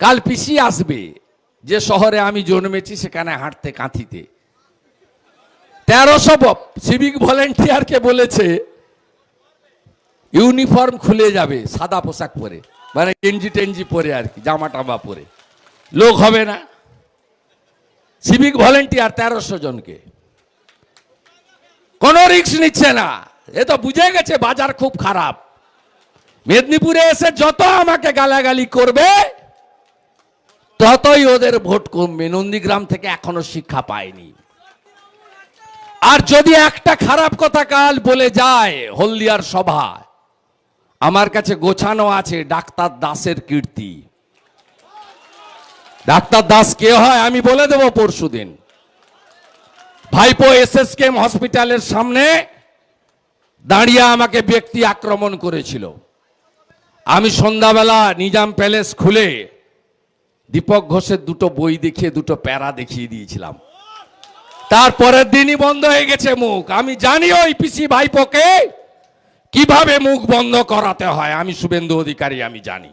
কাল পিসি আসবে। যে শহরে আমি জন্মেছি, সেখানে হাঁটতে কাঁথিতে। তেরোশো সিভিক ভলেন্টিয়ারকে বলেছে ইউনিফর্ম খুলে যাবে, সাদা পোশাক পরে। মানে গেঞ্জি টেঞ্জি পরে আর কি, জামা টামা পরে। লোক হবে না। সিভিক ভলেন্টিয়ার তেরোশো জনকে। কোনো রিস্ক নিচ্ছে না। এ তো বুঝে গেছে, বাজার খুব খারাপ। মেদিনীপুরে এসে যত আমাকে গালাগালি করবে ততই ওদের ভোট কমবে। নন্দীগ্রাম থেকে এখনও শিক্ষা পায়নি। আর যদি একটা খারাপ কথা কাল বলে যায় হলদিয়ার সভা আমার কাছে গোছানো আছে ডাক্তার দাসের কীর্তি। ডাক্তার দাস কে হয় আমি বলে দেব পরশুদিন। ভাইপো এস এস কেম হসপিটালের সামনে দাঁড়িয়ে আমাকে ব্যক্তি আক্রমণ করেছিল। আমি সন্ধ্যাবেলা নিজাম প্যালেস খুলে দীপক ঘোষের দুটো বই দেখিয়ে, দুটো প্যারা দেখিয়ে দিয়েছিলাম। তারপরের দিনই বন্ধ হয়ে গেছে মুখ। আমি জানি ওই পিসি ভাইপোকে কীভাবে মুখ বন্ধ করাতে হয়। আমি শুভেন্দু অধিকারী, আমি জানি।